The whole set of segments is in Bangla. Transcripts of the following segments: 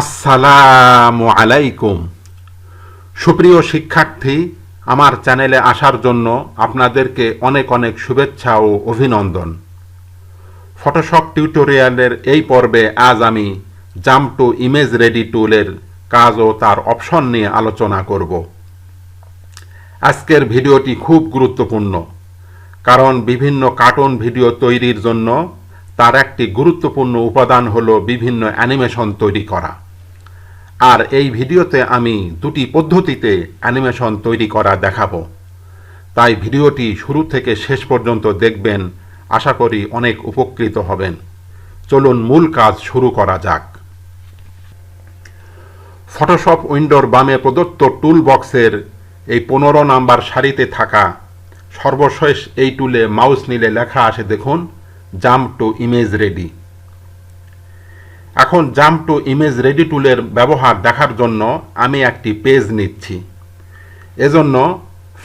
আসসালামু আলাইকুম। সুপ্রিয় শিক্ষার্থী, আমার চ্যানেলে আসার জন্য আপনাদেরকে অনেক অনেক শুভেচ্ছা ও অভিনন্দন। ফটোশপ টিউটোরিয়ালের এই পর্বে আজ আমি জাম্প টু ইমেজ রেডি টুলের কাজ ও তার অপশন নিয়ে আলোচনা করব। আজকের ভিডিওটি খুব গুরুত্বপূর্ণ, কারণ বিভিন্ন কার্টুন ভিডিও তৈরির জন্য তার একটি গুরুত্বপূর্ণ উপাদান হলো বিভিন্ন অ্যানিমেশন তৈরি করা। আর এই ভিডিওতে আমি দুটি পদ্ধতিতে অ্যানিমেশন তৈরি করা দেখাবো। তাই ভিডিওটি শুরু থেকে শেষ পর্যন্ত দেখবেন। আশা করি অনেক উপকৃত হবেন। চলুন মূল কাজ শুরু করা যাক। ফটোশপ উইন্ডোর বামে প্রদত্ত টুল বক্সের এই পনেরো নাম্বার সারিতে থাকা সর্বশেষ এই টুলে মাউস নিলে লেখা আসে দেখুন জাম্প টু ইমেজ রেডি এখন জাম্প টু ইমেজ রেডি টুলের ব্যবহার দেখার জন্য আমি একটি পেজ নিচ্ছি। এজন্য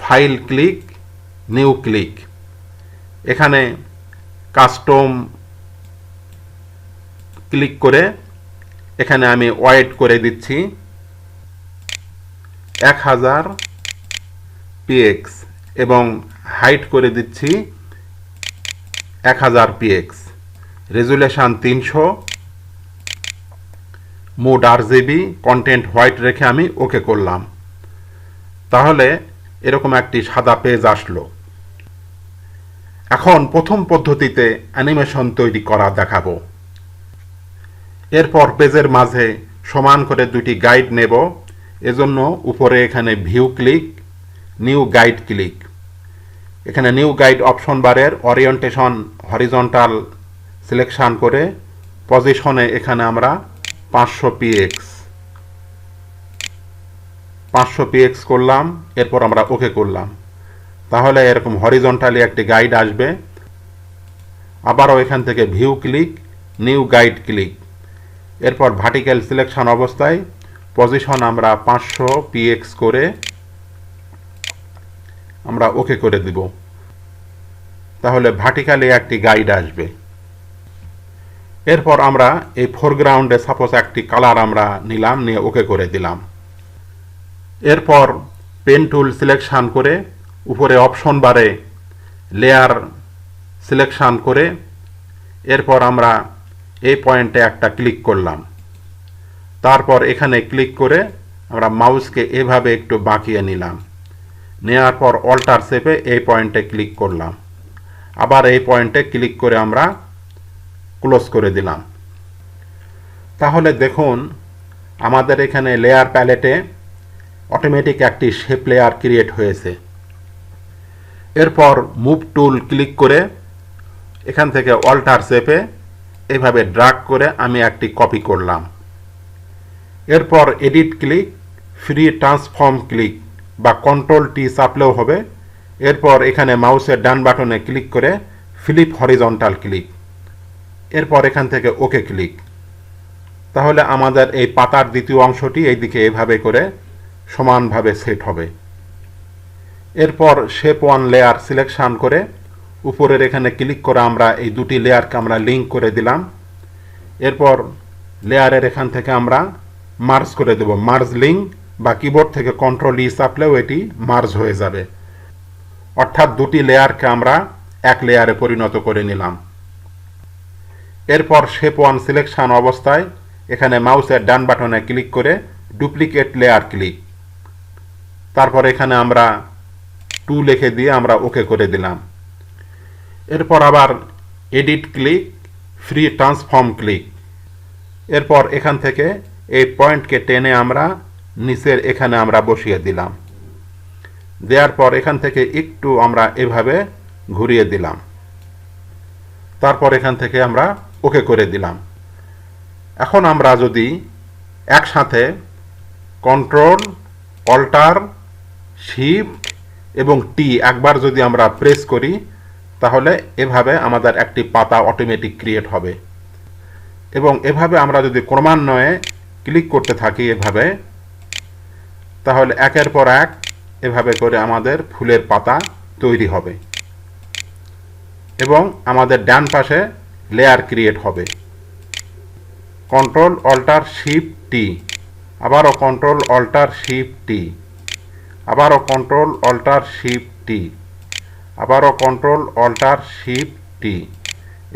ফাইল ক্লিক, নিউ ক্লিক। এখানে কাস্টম ক্লিক করে এখানে আমি ওয়েট করে দিচ্ছি। এক হাজার পিএক্স এবং হাইট করে দিচ্ছি এক হাজার পিএক্স। রেজুলেশান তিনশো। মোড আর জিবি কন্টেন্ট হোয়াইট রেখে আমি ওকে করলাম। তাহলে এরকম একটি সাদা পেজ আসলো। এখন প্রথম পদ্ধতিতে অ্যানিমেশন তৈরি করা দেখাবো। এরপর পেজের মাঝে সমান করে দুটি গাইড নেব। এজন্য উপরে এখানে view click new guide click এখানে নিউ গাইড অপশন বারের ওরিয়েন্টেশন হরিজন্টাল সিলেকশন করে পজিশনে এখানে আমরা পাঁচশো পিএক্স পাঁচশো পিএক্স করলাম, এরপর আমরা ওকে করলাম। তাহলে এরকম হরিজন্টালি একটি গাইড আসবে। আবারও এখান থেকে view click new guide click এরপর ভার্টিক্যাল সিলেকশন অবস্থায় পজিশন আমরা পাঁচশো পিএক্স করে আমরা ওকে করে দিব। তাহলে ভার্টিক্যালি একটি গাইড আসবে। এরপর আমরা এই ফোরগ্রাউন্ডে সাপোজ একটি কালার আমরা নিলাম, নিয়ে ওকে করে দিলাম। এরপর পেন টুল সিলেকশান করে উপরে অপশন বারে লেয়ার সিলেকশান করে এরপর আমরা এই পয়েন্টে একটা ক্লিক করলাম। তারপর এখানে ক্লিক করে আমরা মাউসকে এভাবে একটু বাঁকিয়ে নিলাম। নেওয়ার পর অল্টার সেপে এই পয়েন্টে ক্লিক করলাম। আবার এই পয়েন্টে ক্লিক করে আমরা ক্লোজ করে দিলাম। তাহলে দেখুন, আমাদের এখানে লেয়ার প্যালেটে অটোমেটিক একটি শেপ লেয়ার ক্রিয়েট হয়েছে। এরপর মুভ টুল ক্লিক করে এখান থেকে অল্টার শেপে এভাবে ড্রাগ করে আমি একটি কপি করলাম। এরপর edit click free transform click বা কন্ট্রোল টি চাপলেও হবে। এরপর এখানে মাউসের ডান বাটনে ক্লিক করে ফ্লিপ হরিজন্টাল ক্লিক এরপর এখান থেকে ওকে ক্লিক তাহলে আমাদের এই পাতার দ্বিতীয় অংশটি এইদিকে এভাবে করে সমানভাবে সেট হবে। এরপর শেপ ওয়ান লেয়ার সিলেকশন করে উপরের এখানে ক্লিক করে আমরা এই দুটি লেয়ারকে আমরা লিঙ্ক করে দিলাম। এরপর লেয়ারের এখান থেকে আমরা মার্জ করে দেব। মার্জ লিঙ্ক বা কিবোর্ড থেকে কন্ট্রোল ই চাপলেও এটি মার্জ হয়ে যাবে। অর্থাৎ দুটি লেয়ারকে আমরা এক লেয়ারে পরিণত করে নিলাম। এরপর শেপ ওয়ান সিলেকশন অবস্থায় এখানে মাউসের ডান বাটনে ক্লিক করে ডুপ্লিকেট লেয়ার ক্লিক তারপর এখানে আমরা টু লিখে দিয়ে আমরা ওকে করে দিলাম। এরপর আবার edit click free transform click এরপর এখান থেকে এই পয়েন্টকে টেনে আমরা নিচের এখানে আমরা বসিয়ে দিলাম। দেওয়ার পর এখান থেকে একটু আমরা এভাবে ঘুরিয়ে দিলাম। তারপর এখান থেকে আমরা ওকে করে দিলাম। এখন আমরা যদি একসাথে কন্ট্রোল অল্টার শিফট এবং টি একবার যদি আমরা প্রেস করি, তাহলে এভাবে আমাদের একটি পাতা অটোমেটিক ক্রিয়েট হবে। এবং এভাবে আমরা যদি ক্রমান্বয়ে ক্লিক করতে থাকি এভাবে, তাহলে একের পর এক এভাবে করে আমাদের ফুলের পাতা তৈরি হবে। এবং আমাদের ডান পাশে লেয়ার ক্রিয়েট হবে। কন্ট্রোল অল্টার শিফট টি আবারও কন্ট্রোল অল্টার শিফট টি আবারও কন্ট্রোল অল্টার শিফট টি আবারও কন্ট্রোল অল্টার শিফট টি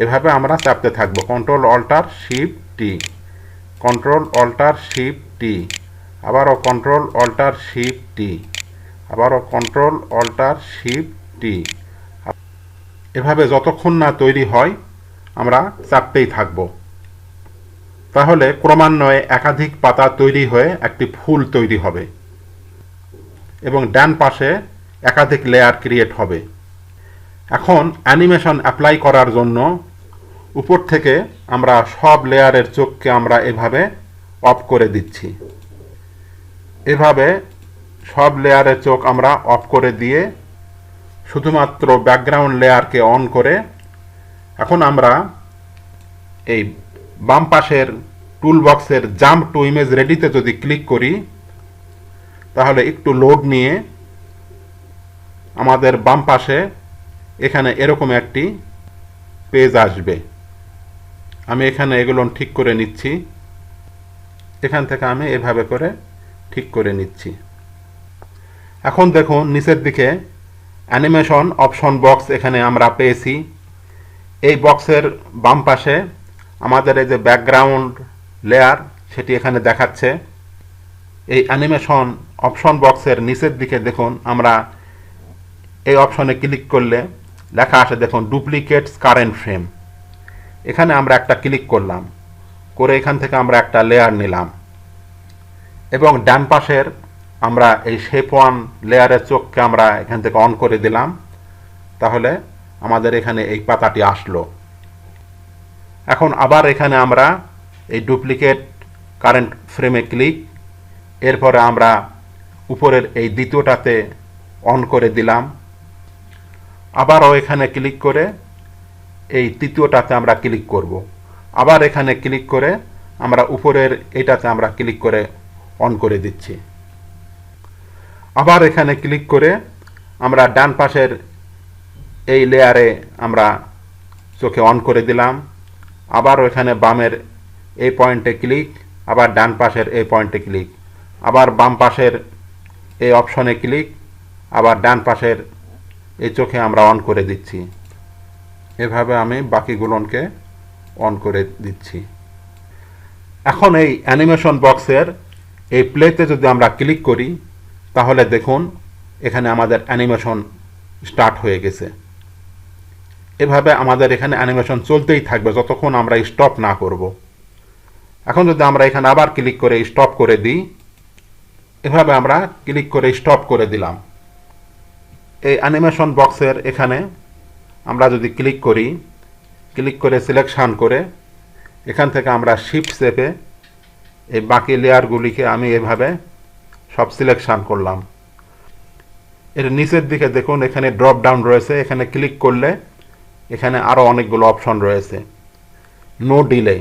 এভাবে আমরা চাপতে থাকব। Control alt shift T control alt shift T আবারও কন্ট্রোল অল্টার শিফট টি আবারও কন্ট্রোল অল্টার শিফট টি এভাবে যতক্ষণ না তৈরি হয় আমরা চাপতেই থাকব। তাহলে ক্রমান্বয়ে একাধিক পাতা তৈরি হয়ে একটি ফুল তৈরি হবে এবং ডান পাশে একাধিক লেয়ার ক্রিয়েট হবে। এখন অ্যানিমেশন অ্যাপ্লাই করার জন্য উপর থেকে আমরা সব লেয়ারের চোখকে আমরা এভাবে অফ করে দিচ্ছি। এভাবে সব লেয়ারের চোখ আমরা অফ করে দিয়ে শুধুমাত্র ব্যাকগ্রাউন্ড লেয়ারকে অন করে এখন আমরা এই বাম পাশের টুল বক্সের জাম্প টু ইমেজ রেডিতে যদি ক্লিক করি, তাহলে একটু লোড নিয়ে আমাদের বাম পাশে এখানে এরকম একটি পেজ আসবে। আমি এখানে এগুলো ঠিক করে নিচ্ছি। এখান থেকে আমি এভাবে করে ঠিক করে নিচ্ছি। এখন দেখুন, নিচের দিকে অ্যানিমেশন অপশন বক্স এখানে আমরা পেয়েছি। এই বক্সের বাম পাশে আমাদের এই যে ব্যাকগ্রাউন্ড লেয়ার সেটি এখানে দেখাচ্ছে। এই অ্যানিমেশন অপশন বক্সের নিচের দিকে দেখুন, আমরা এই অপশনে ক্লিক করলে লেখা আসে দেখুন ডুপ্লিকেটস কারেন্ট ফ্রেম এখানে আমরা একটা ক্লিক করলাম, করে এখান থেকে আমরা একটা লেয়ার নিলাম। এবং ডান পাশের আমরা এই শেপ ওয়ান লেয়ারের চোখকে আমরা এখান থেকে অন করে দিলাম। তাহলে আমাদের এখানে এই পাতাটি আসলো। এখন আবার এখানে আমরা এই ডুপ্লিকেট কারেন্ট ফ্রেমে ক্লিক, এরপরে আমরা উপরের এই দ্বিতীয়টাতে অন করে দিলাম। আবারও এখানে ক্লিক করে এই তৃতীয়টাতে আমরা ক্লিক করব। আবার এখানে ক্লিক করে আমরা উপরের এটাতে আমরা ক্লিক করে অন করে দিচ্ছি। আবার এখানে ক্লিক করে আমরা ডান পাশের এই লেয়ারে আমরা চোখে অন করে দিলাম। আবার ওইখানে বামের এই পয়েন্টে ক্লিক আবার ডান পাশের এই পয়েন্টে ক্লিক আবার বাম পাশের এই অপশনে ক্লিক আবার ডান পাশের এই চোখে আমরা অন করে দিচ্ছি। এভাবে আমি বাকিগুলোকে অন করে দিচ্ছি। এখন এই অ্যানিমেশন বক্সের এই প্লেতে যদি আমরা ক্লিক করি, তাহলে দেখুন, এখানে আমাদের অ্যানিমেশন স্টার্ট হয়ে গেছে। এভাবে আমাদের এখানে অ্যানিমেশন চলতেই থাকবে যতক্ষণ আমরা স্টপ না করব। এখন যদি আমরা এখানে আবার ক্লিক করে স্টপ করে দিই, এভাবে আমরা ক্লিক করে স্টপ করে দিলাম। এই অ্যানিমেশন বক্সের এখানে আমরা যদি ক্লিক করি ক্লিক করে সিলেকশান করে, এখান থেকে আমরা শিফট সেপে এই বাকি লেয়ারগুলিকে আমি এভাবে সব সিলেকশান করলাম। এর নিচের দিকে দেখুন, এখানে ড্রপ ডাউন রয়েছে, এখানে ক্লিক করলে এখানে আরও অনেকগুলো অপশন রয়েছে। নো ডিলে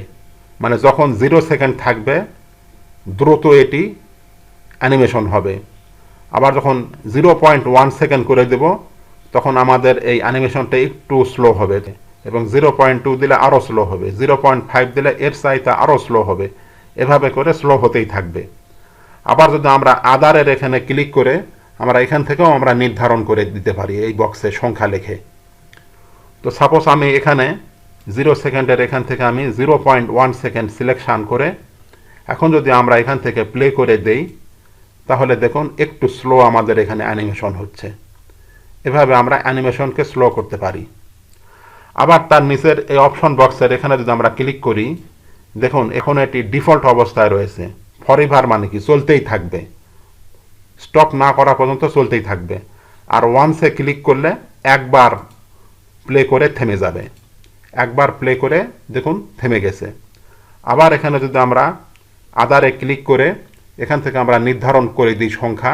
মানে যখন জিরো সেকেন্ড থাকবে, দ্রুত এটি অ্যানিমেশন হবে। আবার যখন জিরো পয়েন্ট ওয়ান সেকেন্ড করে দেব, তখন আমাদের এই অ্যানিমেশনটা একটু স্লো হবে। এবং জিরো পয়েন্ট টু দিলে আরও স্লো হবে জিরো পয়েন্ট ফাইভ দিলে এর চাইতে আরও স্লো হবে। এভাবে করে স্লো হতেই থাকবে। আবার যদি আমরা আদারের এখানে ক্লিক করে, আমরা এখান থেকেও আমরা নির্ধারণ করে দিতে পারি এই বক্সে সংখ্যা লেখে। তো সাপোজ আমি এখানে জিরো সেকেন্ডের এখান থেকে আমি zero point one second selection করে, এখন যদি আমরা এখান থেকে প্লে করে দেই, তাহলে দেখুন একটু স্লো আমাদের এখানে অ্যানিমেশন হচ্ছে। এভাবে আমরা অ্যানিমেশনকে স্লো করতে পারি। আবার তার নিচের এই অপশন বক্সের এখানে যদি আমরা ক্লিক করি, দেখুন এখন এটি ডিফল্ট অবস্থায় রয়েছে। ফরিভার মানে কি? চলতেই থাকবে। স্টপ না করা পর্যন্ত চলতেই থাকবে। আর ওয়ান্সে ক্লিক করলে একবার প্লে করে থেমে যাবে। একবার প্লে করে দেখুন থেমে গেছে। আবার এখানে যদি আমরা আদারে ক্লিক করে এখান থেকে আমরা নির্ধারণ করে দিই সংখ্যা,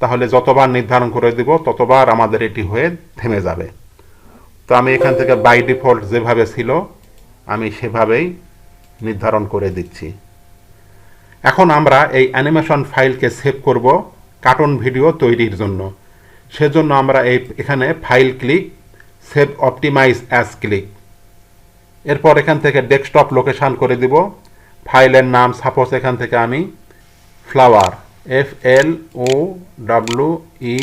তাহলে যতবার নির্ধারণ করে দিব, ততবার আমাদের এটি হয়ে থেমে যাবে। তো আমি এখান থেকে বাই ডিফল্ট যেভাবে ছিল, আমি সেভাবেই নির্ধারণ করে দিচ্ছি। এখন আমরা এই অ্যানিমেশন ফাইলকে সেভ করব কার্টুন ভিডিও তৈরির জন্য। সেজন্য আমরা এই এখানে file click save optimize as click. এরপর এখান থেকে ডেস্কটপ লোকেশান করে দিব। ফাইলের নাম সাপোজ এখান থেকে আমি flower F L O W E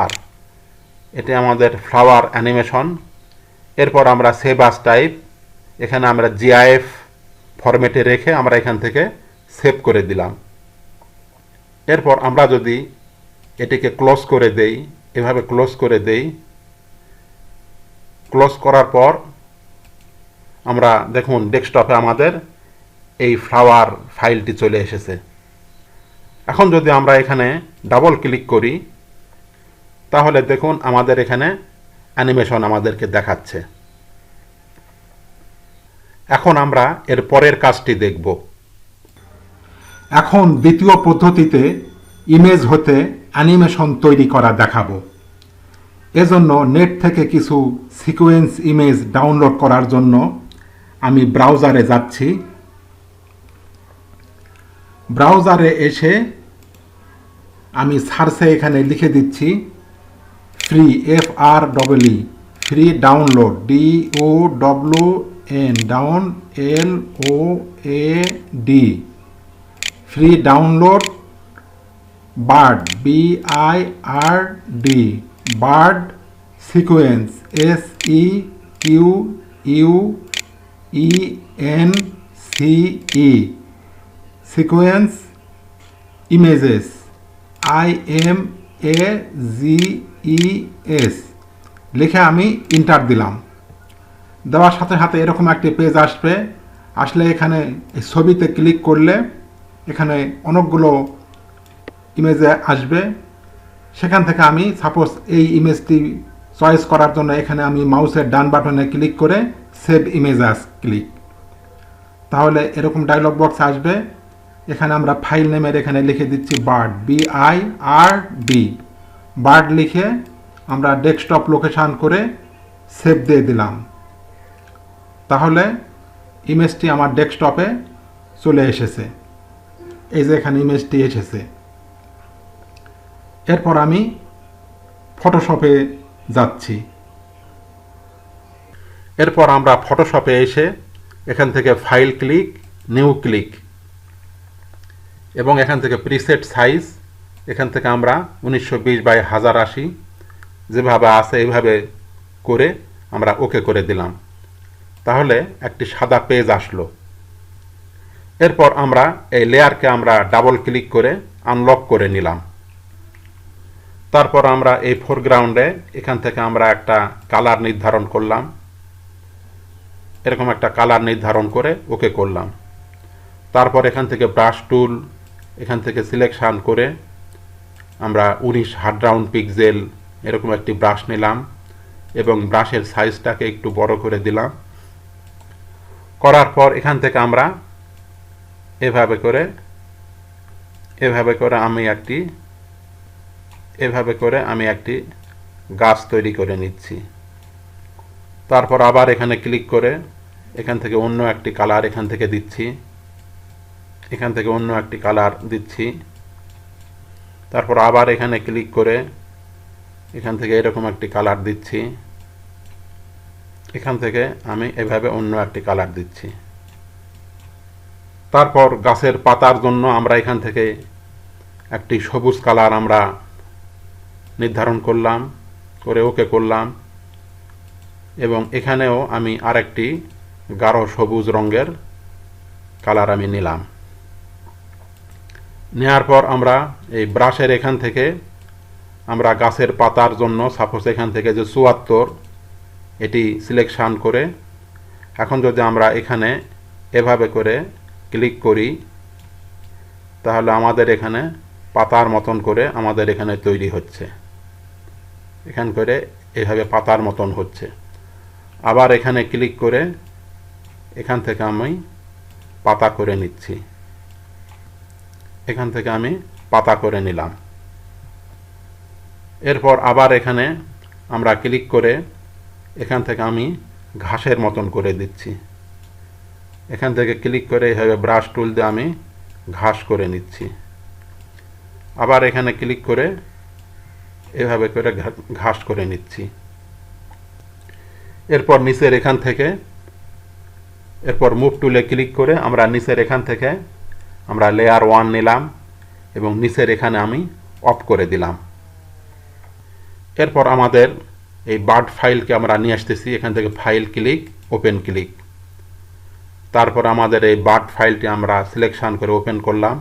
R এটি আমাদের ফ্লাওয়ার অ্যানিমেশন। এরপর আমরা সেভ আস টাইপ। এখানে আমরা জিআইএফ ফরম্যাটে রেখে আমরা এখান থেকে সেভ করে দিলাম। এরপর আমরা যদি এটিকে ক্লোজ করে দেই, এভাবে ক্লোজ করে দেই ক্লোজ করার পর আমরা দেখুন ডেস্কটপে আমাদের এই ফ্লাওয়ার ফাইলটি চলে এসেছে। এখন যদি আমরা এখানে ডাবল ক্লিক করি, তাহলে দেখুন আমাদের এখানে অ্যানিমেশন আমাদেরকে দেখাচ্ছে। এখন আমরা এর পরের কাজটি দেখব। এখন দ্বিতীয় পদ্ধতিতে ইমেজ হতে অ্যানিমেশন তৈরি করা দেখাবো। এজন্য নেট থেকে কিছু সিকোয়েন্স ইমেজ ডাউনলোড করার জন্য আমি ব্রাউজারে যাচ্ছি। ব্রাউজারে এসে আমি সার্চে এখানে লিখে দিচ্ছি free F R double E free download D O W N down L O A D free download bird B I R D bird sequence S E Q U E N C E sequence images I M A G E S লিখে আমি ইন্টার দিলাম। দেওয়ার সাথে সাথে এরকম একটি পেজ আসবে। আসলে এখানে ছবিতে ক্লিক করলে এখানে অনেকগুলো ইমেজে আসবে। সেখান থেকে আমি সাপোজ এই ইমেজটি চয়েস করার জন্য এখানে আমি মাউসের ডান বাটনে ক্লিক করে সেভ ইমেজ আস ক্লিক তাহলে এরকম ডায়লগ বক্স আসবে। এখানে আমরা ফাইল নেমের এখানে লিখে দিচ্ছি bird B I R D bird লিখে আমরা ডেস্কটপ লোকেশান করে সেভ দিয়ে দিলাম। তাহলে ইমেজটি আমার ডেস্কটপে চলে এসেছে। এই যে এখানে ইমেজটি এসেছে। এরপর আমি ফটোশপে যাচ্ছি। এরপর আমরা ফটোশপে এসে এখান থেকে ফাইল ক্লিক নিউ ক্লিক এবং এখান থেকে প্রিসেট সাইজ এখান থেকে আমরা উনিশশো বিশ বাই হাজার আশি যেভাবে আছে এইভাবে করে আমরা ওকে করে দিলাম। তাহলে একটি সাদা পেজ আসলো। এরপর আমরা এই লেয়ারকে আমরা ডাবল ক্লিক করে আনলক করে নিলাম। তারপর আমরা এই ফোরগ্রাউন্ডে এখান থেকে আমরা একটা কালার নির্ধারণ করলাম। এরকম একটা কালার নির্ধারণ করে ওকে করলাম। তারপর এখান থেকে ব্রাশ টুল এখান থেকে সিলেকশান করে আমরা উনিশ হার্ড রাউন্ড পিকজেল এরকম একটি ব্রাশ নিলাম এবং ব্রাশের সাইজটাকে একটু বড় করে দিলাম। করার পর এখান থেকে আমরা এভাবে করে এভাবে করে আমি একটি এভাবে করে আমি একটি গাছ তৈরি করে নিচ্ছি। তারপর আবার এখানে ক্লিক করে এখান থেকে অন্য একটি কালার এখান থেকে দিচ্ছি। এখান থেকে অন্য একটি কালার দিচ্ছি। তারপর আবার এখানে ক্লিক করে এখান থেকে এরকম একটি কালার দিচ্ছি। এখান থেকে আমি এভাবে অন্য একটি কালার দিচ্ছি। তারপর গাছের পাতার জন্য আমরা এখান থেকে একটি সবুজ কালার আমরা নির্ধারণ করলাম, করে ওকে করলাম, এবং এখানেও আমি আরেকটি গাঢ় সবুজ রঙের কালার আমি নিলাম। নেওয়ার পর আমরা এই ব্রাশের এখান থেকে, আমরা গাছের পাতার জন্য সাপোজ এখান থেকে যে চুয়াত্তর, এটি সিলেকশান করে, এখন যদি আমরা এখানে এভাবে করে ক্লিক করি, তাহলে আমাদের এখানে পাতার মতন করে আমাদের এখানে তৈরি হচ্ছে। এখান করে এভাবে পাতার মতন হচ্ছে। আবার এখানে ক্লিক করে এখান থেকে আমি পাতা করে নিচ্ছি। এখান থেকে আমি পাতা করে নিলাম। এরপর আবার এখানে আমরা ক্লিক করে এখান থেকে আমি ঘাসের মতন করে দিচ্ছি। এখান থেকে ক্লিক করে এইভাবে ব্রাশ টুল দিয়ে আমি ঘাস করে নিচ্ছি। আবার এখানে ক্লিক করে এভাবে করে ঘাস করে নিচ্ছি। এরপর নিচের এখান থেকে, এরপর মুভ টুলে ক্লিক করে আমরা নিচের এখান থেকে আমরা লেয়ার ওয়ান নিলাম এবং নিচের এখানে আমি অফ করে দিলাম। এরপর আমাদের এই বার্ড ফাইলকে আমরা নিয়ে আসতেছি, এখান থেকে ফাইল ক্লিক ওপেন ক্লিক তারপর আমাদের এই বার্ড ফাইলটি আমরা সিলেকশন করে ওপেন করলাম।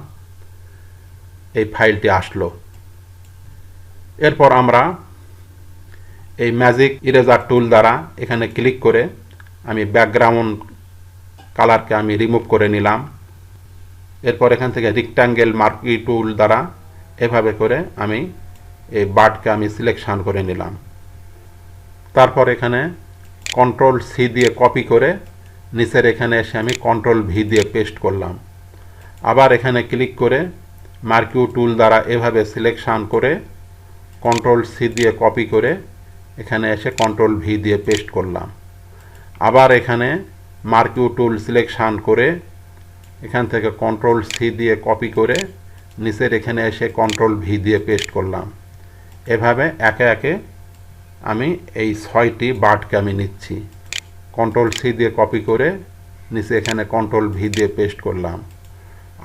এই ফাইলটি আসলো। এরপর আমরা এই ম্যাজিক ইরেজার টুল দ্বারা এখানে ক্লিক করে আমি ব্যাকগ্রাউন্ড কালারকে আমি রিমুভ করে নিলাম। এরপর এখান থেকে রিক্ট্যাঙ্গেল মার্কি টুল দ্বারা এভাবে করে আমি এই বার্ডকে আমি সিলেকশান করে নিলাম। তারপর এখানে কন্ট্রোল সি দিয়ে কপি করে নিচের এখানে এসে আমি কন্ট্রোল ভি দিয়ে পেস্ট করলাম। আবার এখানে ক্লিক করে মার্কিউ টুল দ্বারা এভাবে সিলেকশান করে কন্ট্রোল সি দিয়ে কপি করে এখানে এসে কন্ট্রোল ভি দিয়ে পেস্ট করলাম। আবার এখানে মার্কিউ টুল সিলেকশান করে এখান থেকে কন্ট্রোল সি দিয়ে কপি করে নিচের এখানে এসে কন্ট্রোল ভি দিয়ে পেস্ট করলাম। এভাবে একে একে আমি এই ছয়টি বার্ডকে আমি নিচ্ছি। কন্ট্রোল সি দিয়ে কপি করে নিচে এখানে কন্ট্রোল ভি দিয়ে পেস্ট করলাম।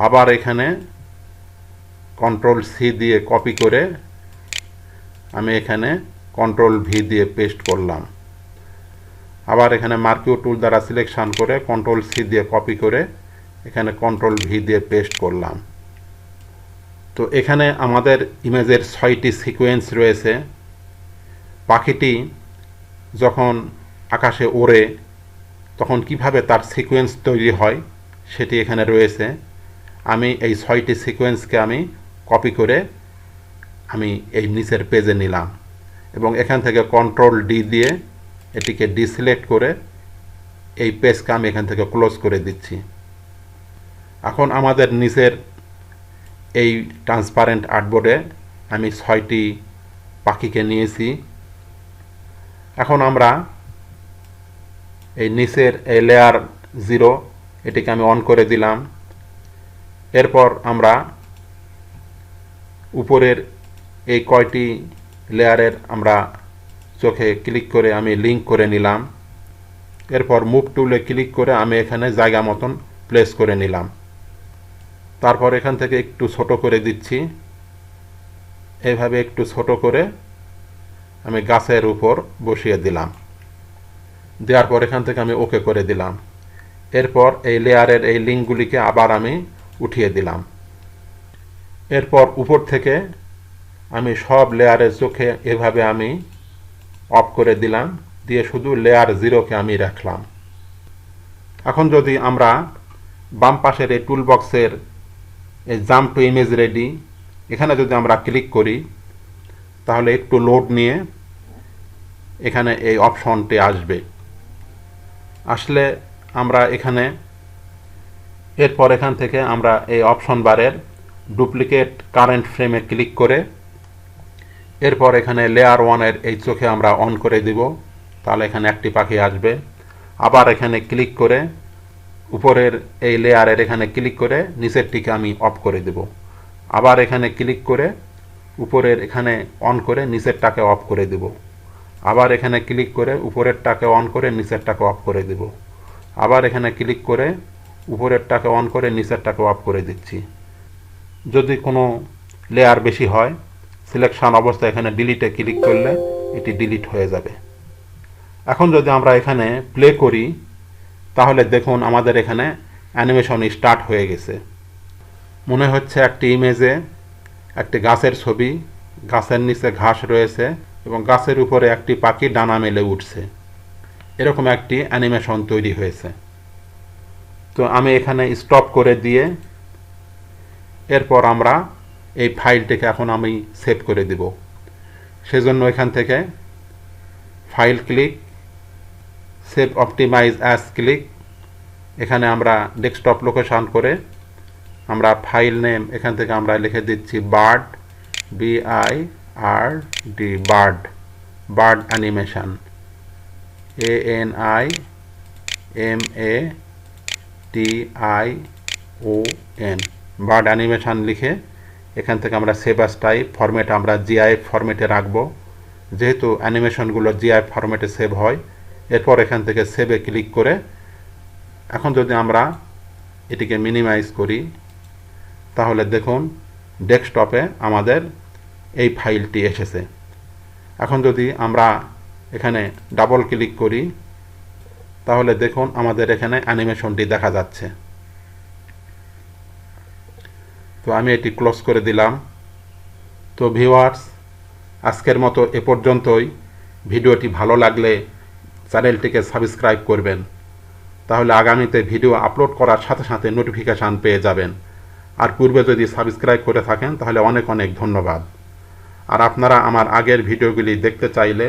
আবার এখানে কন্ট্রোল সি দিয়ে কপি করে আমি এখানে কন্ট্রোল ভি দিয়ে পেস্ট করলাম। আবার এখানে মার্কিউ টুল দ্বারা সিলেকশন করে কন্ট্রোল সি দিয়ে কপি করে এখানে কন্ট্রোল ভি দিয়ে পেস্ট করলাম। তো এখানে আমাদের ইমেজের ছয়টি সিকোয়েন্স রয়েছে। পাখিটি যখন আকাশে ওড়ে, তখন কীভাবে তার সিকোয়েন্স তৈরি হয় সেটি এখানে রয়েছে। আমি এই ছয়টি সিকোয়েন্সকে আমি কপি করে আমি এই নিচের পেজে নিলাম এবং এখান থেকে কন্ট্রোল ডি দিয়ে এটিকে ডিসিলেক্ট করে এই পেজকে আমি এখান থেকে ক্লোজ করে দিচ্ছি। এখন আমাদের নিচের এই ট্রান্সপারেন্ট আর্টবোর্ডে আমি ছয়টি পাখিকে নিয়েছি। এখন আমরা এই নিচের এই লেয়ার জিরো এটিকে আমি অন করে দিলাম। এরপর আমরা উপরের এই কয়টি লেয়ারের আমরা চোখে ক্লিক করে আমি লিঙ্ক করে নিলাম। এরপর মুভ টুলে ক্লিক করে আমি এখানে জায়গা মতন প্লেস করে নিলাম। তারপর এখান থেকে একটু ছোট করে দিচ্ছি। এভাবে একটু ছোট করে আমি গাছের উপর বসিয়ে দিলাম। দেওয়ার পর এখান থেকে আমি ওকে করে দিলাম। এরপর এই লেয়ারের এই লিঙ্কগুলিকে আবার আমি উঠিয়ে দিলাম। এরপর উপর থেকে আমি সব লেয়ারের চোখে এভাবে আমি অফ করে দিলাম, দিয়ে শুধু লেয়ার জিরোকে আমি রাখলাম। এখন যদি আমরা বাম পাশের এই টুল বক্সের এই জাম্প টু ইমেজ রেডি এখানে যদি আমরা ক্লিক করি, তাহলে একটু লোড নিয়ে এখানে এই অপশনটি আসবে। আসলে আমরা এখানে এরপর এখান থেকে আমরা এই অপশন বারের ডুপ্লিকেট কারেন্ট ফ্রেমে ক্লিক করে এরপর এখানে লেয়ার ওয়ানের এই চোখে আমরা অন করে দিব। তাহলে এখানে একটি পাখি আসবে। আবার এখানে ক্লিক করে উপরের এই লেয়ারের এখানে ক্লিক করে নিচেরটিকে আমি অফ করে দেব। আবার এখানে ক্লিক করে উপরের এখানে অন করে নিচেরটাকে অফ করে দেব। আবার এখানে ক্লিক করে উপরেরটাকে অন করে নিচেরটাকে অফ করে দেব। আবার এখানে ক্লিক করে উপরেরটাকে অন করে নিচেরটাকে অফ করে দিচ্ছি। যদি কোনো লেয়ার বেশি হয় সিলেকশন অবস্থায় এখানে ডিলিটে ক্লিক করলে এটি ডিলিট হয়ে যাবে। এখন যদি আমরা এখানে প্লে করি, তাহলে দেখুন আমাদের এখানে অ্যানিমেশন স্টার্ট হয়ে গেছে। মনে হচ্ছে একটি ইমেজে একটি গাছের ছবি, গাছের নিচে ঘাস রয়েছে এবং গাছের উপরে একটি পাখি ডানা মেলে উঠছে। এরকম একটি অ্যানিমেশন তৈরি হয়েছে। তো আমি এখানে স্টপ করে দিয়ে এরপর আমরা এই ফাইলটিকে এখন আমি সেভ করে দিব। সেজন্য এখান থেকে file click, save optimize as click. এখানে আমরা ডেস্কটপ লোকেশান করে আমরা ফাইল নেম এখান থেকে আমরা লিখে দিচ্ছি bird B I R D bird bird animation. A N I M A T I O N bird animation লিখে এখান থেকে আমরা সেভ অ্যাস টাইপ ফরম্যাট আমরা জিআইএফ ফরম্যাটে রাখব। যেহেতু অ্যানিমেশনগুলো জিআইএফ ফরম্যাটে সেভ হয়, এরপর এখান থেকে সেভে ক্লিক করে এখন যদি আমরা এটিকে মিনিমাইজ করি, তাহলে দেখুন ডেস্কটপে আমাদের এই ফাইলটি এসেছে। এখন যদি আমরা এখানে ডাবল ক্লিক করি, তাহলে দেখুন আমাদের এখানে অ্যানিমেশনটি দেখা যাচ্ছে। তো আমি এটি ক্লোজ করে দিলাম। তো ভিউয়ার্স, আজকের মতো এ পর্যন্তই। ভিডিওটি ভালো লাগলে চ্যানেলটিকে সাবস্ক্রাইব করবেন। তাহলে আগামীতে ভিডিও আপলোড করার সাথে সাথে নোটিফিকেশান পেয়ে যাবেন। আর পূর্বে যদি সাবস্ক্রাইব করে থাকেন, তাহলে অনেক অনেক ধন্যবাদ। আর আপনারা আমার আগের ভিডিওগুলি দেখতে চাইলে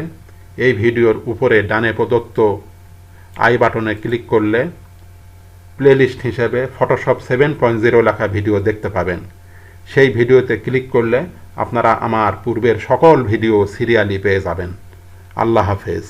এই ভিডিওর উপরে ডানে প্রদত্ত আই বাটনে ক্লিক করলে প্লেলিস্ট হিসেবে ফটোশপ সেভেন পয়েন্ট জিরো লেখা ভিডিও দেখতে পাবেন। সেই ভিডিওতে ক্লিক করলে আপনারা আমার পূর্বের সকল ভিডিও সিরিয়ালি পেয়ে যাবেন। আল্লাহ হাফেজ।